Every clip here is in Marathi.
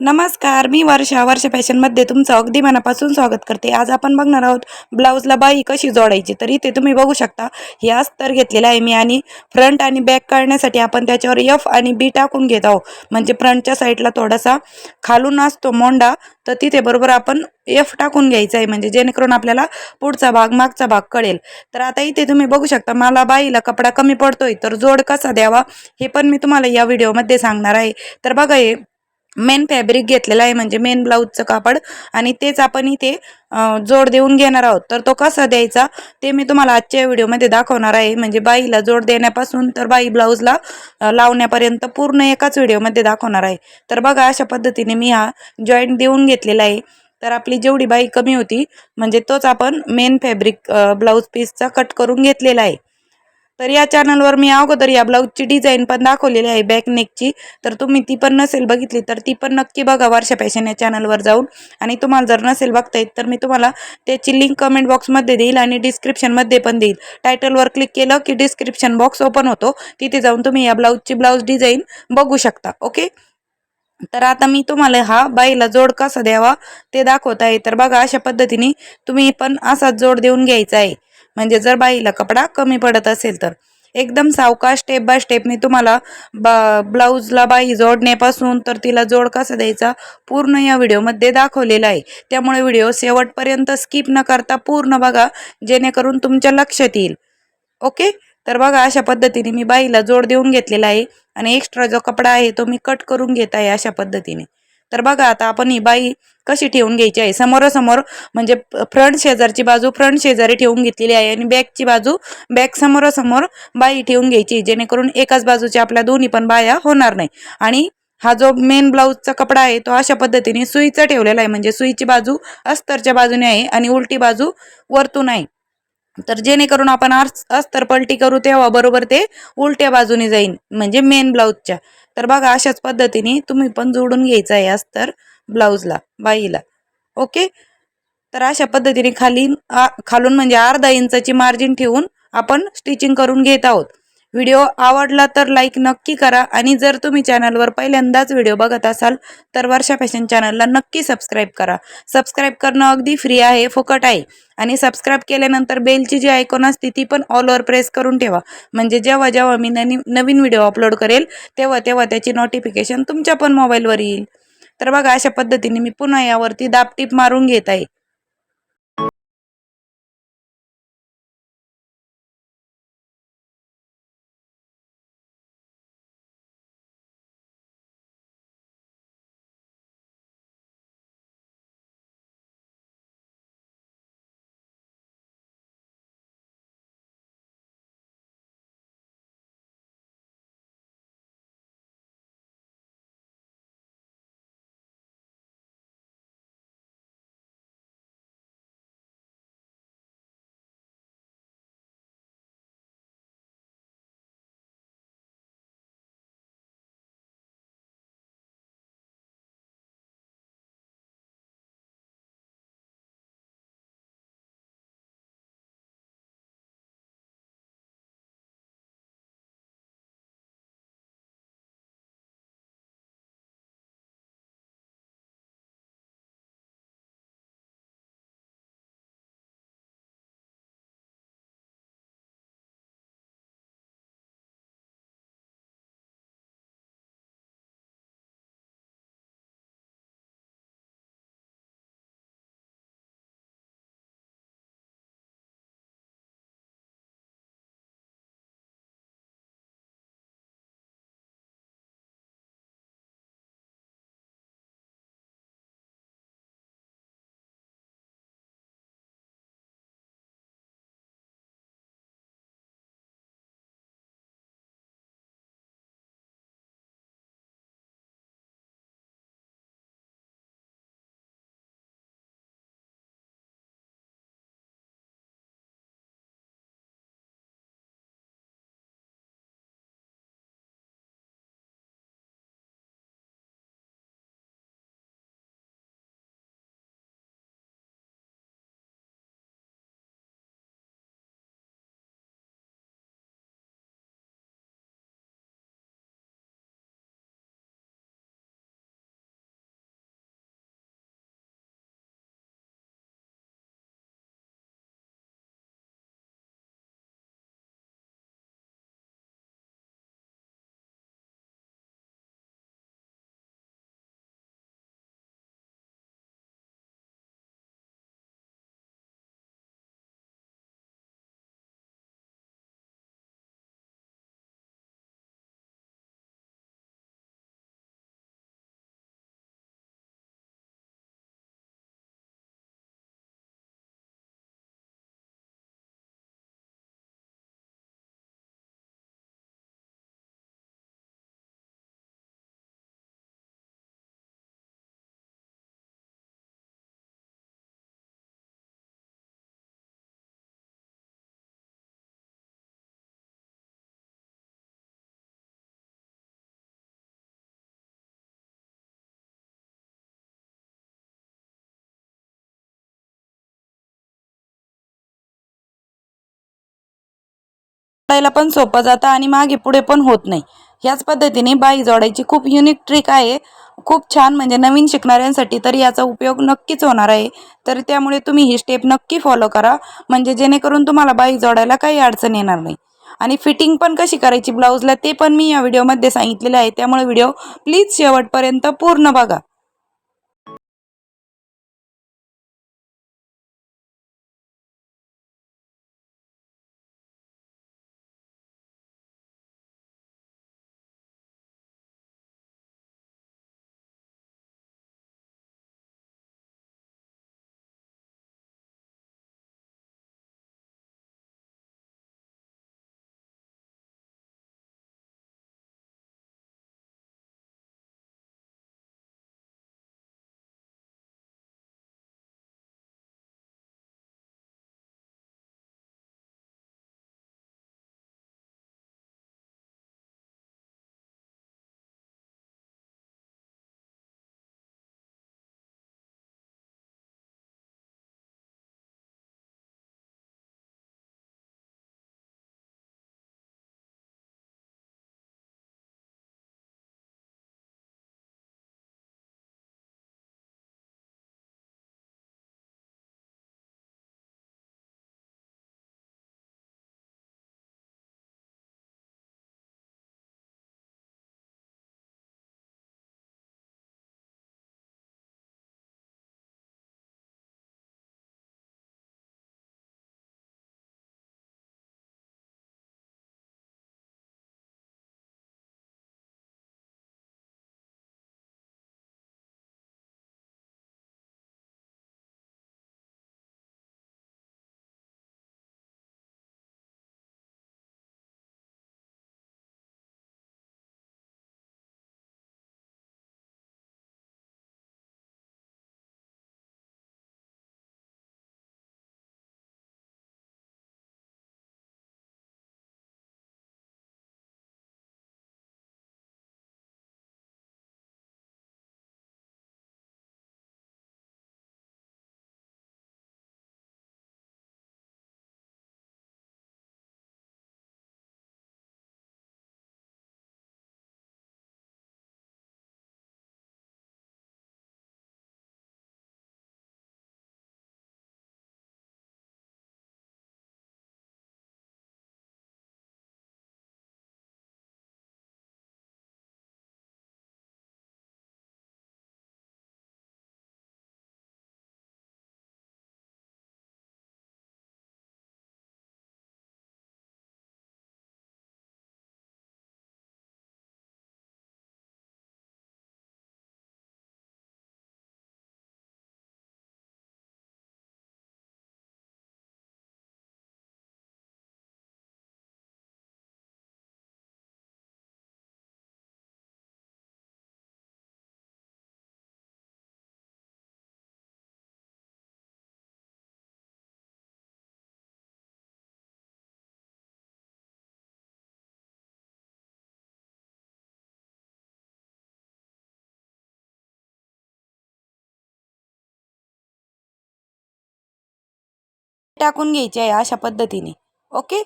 नमस्कार मी वर्षा. वर्षा फॅशनमध्ये तुमचं अगदी मनापासून स्वागत करते. आज आपण बघणार आहोत ब्लाऊजला बाई कशी जोडायची तर इथे तुम्ही बघू शकता हे अस्तर घेतलेलं आहे मी आणि फ्रंट आणि बॅक काढण्यासाठी आपण त्याच्यावर एफ आणि बी टाकून घेत आहोत. म्हणजे फ्रंटच्या साईडला थोडासा खालून असतो मोंडा तर तिथे बरोबर आपण एफ टाकून घ्यायचा आहे. म्हणजे जेणेकरून आपल्याला पुढचा भाग मागचा भाग कळेल. तर आता इथे तुम्ही बघू शकता मला बाईला कपडा कमी पडतोय तर जोड कसा द्यावा हे पण मी तुम्हाला या व्हिडिओमध्ये सांगणार आहे. तर बघा हे मेन फॅब्रिक घेतलेला आहे म्हणजे मेन ब्लाऊजचं कापड. आणि तेच आपण इथे जोड देऊन घेणार आहोत. तर तो कसा द्यायचा ते मी तुम्हाला आजच्या व्हिडिओमध्ये दाखवणार आहे. म्हणजे बाईला जोड देण्यापासून तर बाई ब्लाऊजला लावण्यापर्यंत पूर्ण एकाच व्हिडिओमध्ये दाखवणार आहे. तर बघा अशा पद्धतीने मी हा जॉईंट देऊन घेतलेला आहे. तर आपली जेवढी बाई कमी होती म्हणजे तोच आपण मेन फॅब्रिक ब्लाऊज पीसचा कट करून घेतलेला आहे. तर या चॅनलवर मी अगोदर या ब्लाऊजची डिझाईन पण दाखवलेली आहे बॅक नेकची तर तुम्ही ती पण नसेल बघितली तर ती पण नक्की बघा वर्षा फॅशन या चॅनलवर जाऊन. आणि तुम्हाला जर नसेल बघता येत तर मी तुम्हाला त्याची लिंक कमेंट बॉक्समध्ये देईल आणि डिस्क्रिप्शनमध्ये पण देईल. टायटलवर क्लिक केलं की डिस्क्रिप्शन बॉक्स ओपन होतो. तिथे जाऊन तुम्ही या ब्लाऊजची ब्लाऊज डिझाईन बघू शकता ओके तर आता मी तुम्हाला हा बाईला जोड कसा द्यावा ते दाखवत आहे. तर बघा अशा पद्धतीने तुम्ही पण असाच जोड देऊन घ्यायचा आहे. म्हणजे जर बाईला कपडा कमी पडत असेल तर. एकदम सावकाश स्टेप बाय स्टेप मी तुम्हाला बा ब्लाऊजला बाई जोडण्यापासून तर तिला जोड कसा द्यायचा पूर्ण या व्हिडिओमध्ये दाखवलेला आहे. त्यामुळे व्हिडिओ शेवटपर्यंत स्किप न करता पूर्ण बघा जेणेकरून तुमच्या लक्षात येईल. ओके? तर बघा अशा पद्धतीने मी बाईला जोड देऊन घेतलेला आहे. आणि एक्स्ट्रा जो कपडा आहे तो मी कट करून घेत आहे अशा पद्धतीने. तर बघा आता आपण ही बाई कशी ठेवून घ्यायची आहे? समोरासमोर म्हणजे फ्रंट शेजारची बाजू फ्रंट शेजारी ठेवून घेतलेली आहे आणि बॅकची बाजू बॅक समोरासमोर बाई ठेवून घ्यायची जेणेकरून एकाच बाजूच्या आपल्या दोन्ही पण बाया होणार नाही. आणि हा जो मेन ब्लाऊजचा कपडा आहे तो अशा पद्धतीने सुईचा ठेवलेला आहे म्हणजे सुईची बाजू अस्तरच्या बाजूने आहे आणि उलटी बाजू वरतून आहे. तर जेणेकरून आपण अस्तर पलटी करू तेव्हा बरोबर ते उलट्या बाजूने जाईन म्हणजे मेन ब्लाऊजच्या तर बघा अशाच पद्धतीने तुम्ही पण जोडून घ्यायचं आहे अस्तर ब्लाऊजला बाईला. ओके? तर अशा पद्धतीने खाली खालून म्हणजे अर्धा इंचाची मार्जिन ठेवून आपण स्टिचिंग करून घेत आहोत. व्हिडिओ आवडला तर लाईक नक्की करा. आणि जर तुम्ही चॅनलवर पहिल्यांदाच व्हिडिओ बघत असाल तर वर्षा फॅशन चॅनलला नक्की सबस्क्राईब करा. सबस्क्राईब करणं अगदी फ्री आहे फुकट आहे. आणि सबस्क्राईब केल्यानंतर बेलची जी आयकॉन असते ती पण ऑलवर प्रेस करून ठेवा. म्हणजे जेव्हा जेव्हा मी नवीन नवीन व्हिडिओ अपलोड करेल तेव्हा तेव्हा त्याची नोटिफिकेशन तुमच्या पण मोबाईलवर येईल. तर बघा अशा पद्धतीने मी पुन्हा यावरती दाबटीप मारून घेत आहे. जोडायला पण सोपं जातं आणि मागे पुढे पण होत नाही. ह्याच पद्धतीने बाई जोडायची खूप युनिक ट्रिक आहे. खूप छान म्हणजे नवीन शिकणाऱ्यांसाठी तर याचा उपयोग नक्कीच होणार आहे. तर त्यामुळे तुम्ही ही स्टेप नक्की फॉलो करा. म्हणजे जेणेकरून तुम्हाला बाई जोडायला काही अडचण येणार नाही. आणि फिटिंग पण कशी करायची ब्लाऊजला ते पण मी या व्हिडिओमध्ये सांगितलेलं आहे. त्यामुळे व्हिडिओ प्लीज शेवटपर्यंत पूर्ण बघा. टाकून घ्यायची आहे अशा पद्धतीने. ओके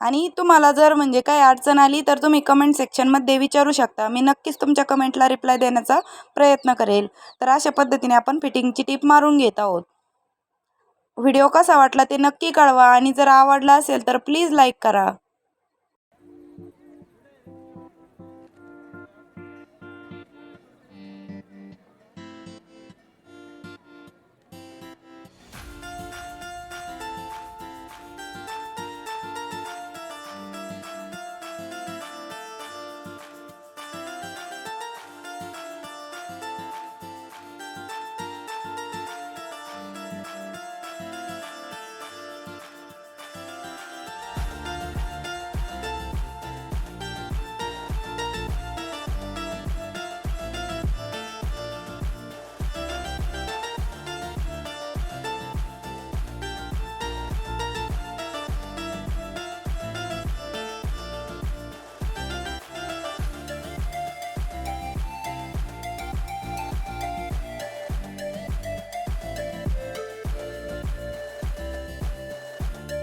आणि तुम्हाला जर म्हणजे काय अडचण आली तर तुम्ही कमेंट सेक्शनमध्ये विचारू शकता. मी नक्कीच तुमच्या कमेंटला रिप्लाय देण्याचा प्रयत्न करेल. तर अशा पद्धतीने आपण फिटिंगची टीप मारून घेत आहोत. व्हिडिओ कसा वाटला ते नक्की कळवा आणि जर आवडला असेल तर प्लीज लाईक करा.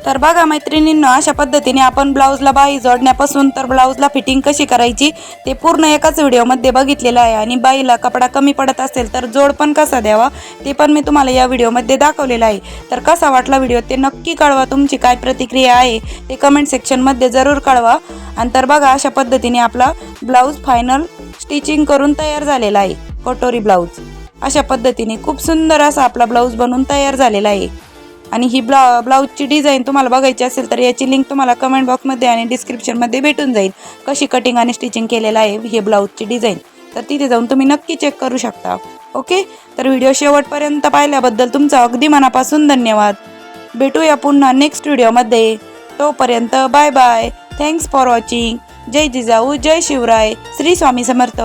तर बघा मैत्रिणींनो अशा पद्धतीने आपण ब्लाऊजला बाई जोडण्यापासून तर ब्लाऊजला फिटिंग कशी करायची ते पूर्ण एकाच व्हिडिओमध्ये बघितलेलं आहे. आणि बाईला कपडा कमी पडत असेल तर जोड पण कसा द्यावा ते पण मी तुम्हाला या व्हिडिओमध्ये दाखवलेलं आहे. तर कसा वाटला व्हिडिओ ते नक्की कळवा तुमची काय प्रतिक्रिया आहे ते कमेंट सेक्शनमध्ये जरूर कळवा. आणि तर बघा अशा पद्धतीने आपला ब्लाऊज फायनल स्टिचिंग करून तयार झालेला आहे कटोरी ब्लाऊज. अशा पद्धतीने खूप सुंदर असा आपला ब्लाऊज बनवून तयार झालेला आहे. आणि ही ब्ला ब्लाऊजची डिझाईन तुम्हाला बघायची असेल तर याची लिंक तुम्हाला कमेंट बॉक्समध्ये आणि डिस्क्रिप्शनमध्ये भेटून जाईल. कशी कटिंग आणि स्टिचिंग केलेलं आहे हे ब्लाऊजची डिझाईन. तर तिथे जाऊन तुम्ही नक्की चेक करू शकता. ओके? तर व्हिडिओ शेवटपर्यंत पाहिल्याबद्दल तुमचा अगदी मनापासून धन्यवाद. भेटूया पुन्हा नेक्स्ट व्हिडिओमध्ये. तोपर्यंत bye bye thanks for watching जय जिजाऊ जय शिवराय. श्री स्वामी समर्थ.